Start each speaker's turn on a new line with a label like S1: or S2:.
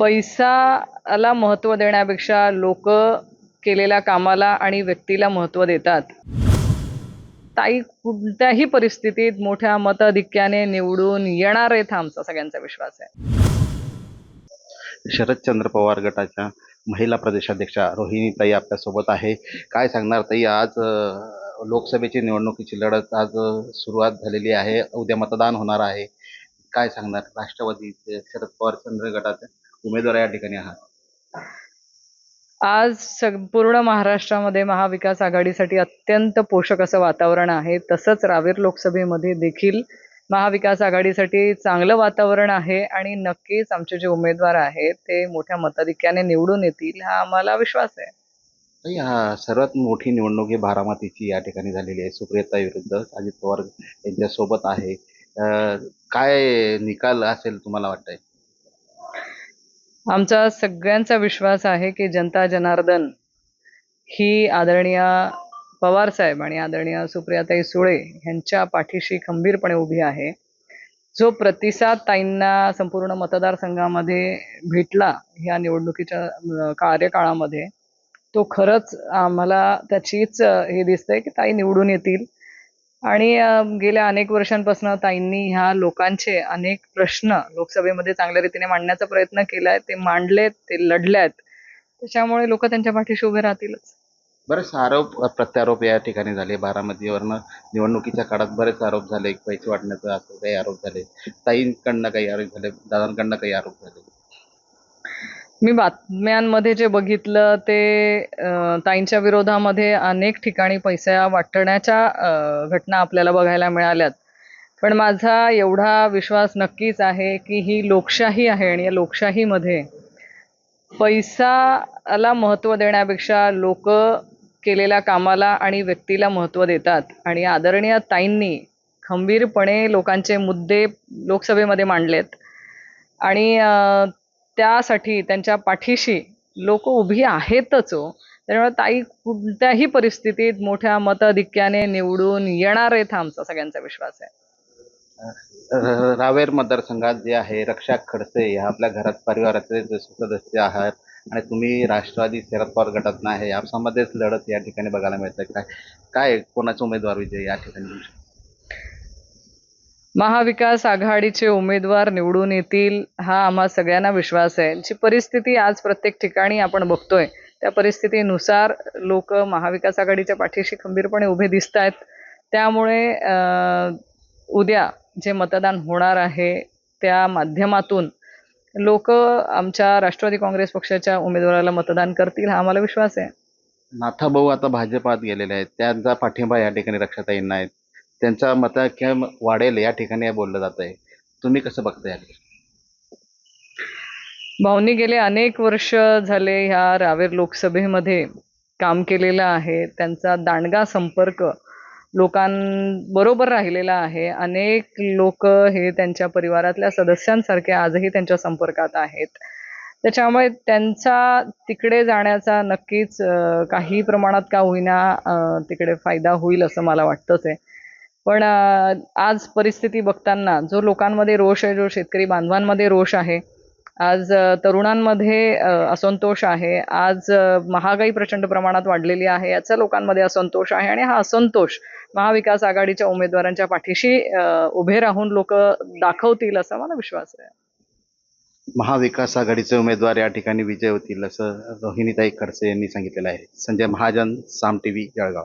S1: पैसाला महत्त्व देण्यापेक्षा लोक केलेल्या कामाला आणि व्यक्तीला महत्त्व देतात. ताई कोणत्याही परिस्थितीत मोठ्या मताधिक्याने निवडून येणार आहेत हा आमचा सगळ्यांचा विश्वास आहे.
S2: शरदचंद्र पवार गटाच्या महिला प्रदेशाध्यक्षा रोहिणी ताई आपल्यासोबत आहे. काय सांगणार ताई? आज लोकसभेची निवडणुकीची लढत आज सुरुवात झालेली आहे. उद्या मतदान होणार आहे. काय सांगणार? राष्ट्रवादीचे शरद पवार चंद्र गटाचे उमेदवार या ठिकाणी आहात?
S1: आज संपूर्ण महाराष्ट्रामध्ये महाविकास आघाडीसाठी अत्यंत पोषक असं वातावरण आहे. तसंच रावेर लोकसभेमध्ये देखील महाविकास आघाडीसाठी चांगलं वातावरण आहे आणि नक्कीच आमचे जे उमेदवार आहेत ते मोठ्या मताधिक्याने निवडून येतील हा आम्हाला विश्वास आहे.
S2: ताई हा सर्वात मोठी निवडणूक ही बारामतीची या ठिकाणी झालेली आहे. सुप्रियता विरुद्ध अजित पवार यांच्यासोबत आहे. अ, काय निकाल असेल तुम्हाला वाटतंय?
S1: आमचा सगळ्यांचा विश्वास आहे की जनता जनार्दन ही आदरणीय पवार साहेब आणि आदरणीय सुप्रियाताई सुळे यांच्या पाठीशी खंबीरपणे उभी आहे. जो प्रतिसाद ताईंना संपूर्ण मतदारसंघामध्ये भेटला ह्या निवडणुकीच्या कार्यकाळामध्ये तो खरंच आम्हाला त्याचीच हे दिसतंय की ताई निवडून येतील. आणि गेल्या अनेक वर्षांपासून ताईंनी ह्या लोकांचे अनेक प्रश्न लोकसभेमध्ये चांगल्या रीतीने मांडण्याचा प्रयत्न केलाय ते मांडलेत ते लढल्यात. त्याच्यामुळे लोक त्यांच्या पाठीशी उभे राहतीलच.
S2: बरेच आरोप प्रत्यारोप या ठिकाणी झाले. बारामतीवरनं निवडणुकीच्या काळात बरेच आरोप झाले. पैसे वाटण्याचा असं काही आरोप झाले. ताईंकडनं काही आरोप झाले. दादांकडनं काही आरोप झाले.
S1: मी बातम्यांमध्ये जे बघितलं ते ताईंच्या विरोधामध्ये अनेक ठिकाणी पैसा वाटण्याच्या घटना आपल्याला बघायला मिळाल्यात. पण माझा एवढा विश्वास नक्कीच आहे की ही लोकशाही आहे आणि या लोकशाहीमध्ये पैसाला महत्त्व देण्यापेक्षा लोक केलेल्या कामाला आणि व्यक्तीला महत्त्व देतात. आणि आदरणीय ताईंनी खंबीरपणे लोकांचे मुद्दे लोकसभेमध्ये मांडलेत. आणि त्यासाठी त्यांच्या पाठीशी लोक उभी आहेतच हो. त्यामुळे ताई कोणत्याही परिस्थितीत मोठ्या मताधिक्याने निवडून येणार आहेत हा आमचा सगळ्यांचा विश्वास आहे.
S2: रावेर मतदारसंघात जे आहे रक्षा खडसे ह्या आपल्या घरात परिवाराचे सदस्य आहात आणि तुम्ही राष्ट्रवादी शरद पवार गटात नाही आपसामध्येच लढत या ठिकाणी बघायला मिळते काय काय कोणाचा उमेदवार विजय या ठिकाणी? शकतो?
S1: महाविकास आघाडीचे उमेदवार निवडून येतील हा आम्हा सगळ्यांना विश्वास आहे. जी परिस्थिती आज प्रत्येक ठिकाणी आपण बघतोय त्या परिस्थितीनुसार लोक महाविकास आघाडीच्या पाठीशी खंबीरपणे उभे दिसत आहेत त्यामुळे उद्या जे मतदान होणार आहे त्या माध्यमातून लोक आमच्या राष्ट्रवादी काँग्रेस पक्षाच्या उमेदवाराला मतदान करतील हा आम्हाला विश्वास आहे.
S2: नाथाभाऊ आता भाजपात गेलेले आहेत. त्यांचा पाठिंबा या ठिकाणी रक्षाताईंना आहेत त्यांचा मताख्य वाढेल या ठिकाणी बोललं जात आहे. तुम्ही कसं बघताय
S1: भाऊनी गेले अनेक वर्ष झाले ह्या रावेर लोकसभेमध्ये काम केलेलं आहे. त्यांचा दांडगा संपर्क लोकांबरोबर राहिलेला आहे. अनेक लोक हे त्यांच्या परिवारातल्या सदस्यांसारखे आजही त्यांच्या संपर्कात आहेत. त्याच्यामुळे त्यांचा तिकडे जाण्याचा नक्कीच काही प्रमाणात का होईना तिकडे फायदा होईल असं मला वाटतंच आहे. पण आज परिस्थिती बघताना जो लोकांमध्ये रोष आहे जो शेतकरी बांधवांमध्ये रोष आहे आज तरुणांमध्ये असंतोष आहे आज महागाई प्रचंड प्रमाणात वाढलेली आहे याचा लोकांमध्ये असंतोष आहे आणि हा असंतोष महाविकास आघाडीच्या उमेदवारांच्या पाठीशी उभे राहून लोक दाखवतील असा मला विश्वास आहे.
S2: महाविकास आघाडीचे उमेदवार या ठिकाणी विजय होतील असं रोहिणीताई खडसे यांनी सांगितलेलं आहे. संजय महाजन साम टीव्ही जळगाव.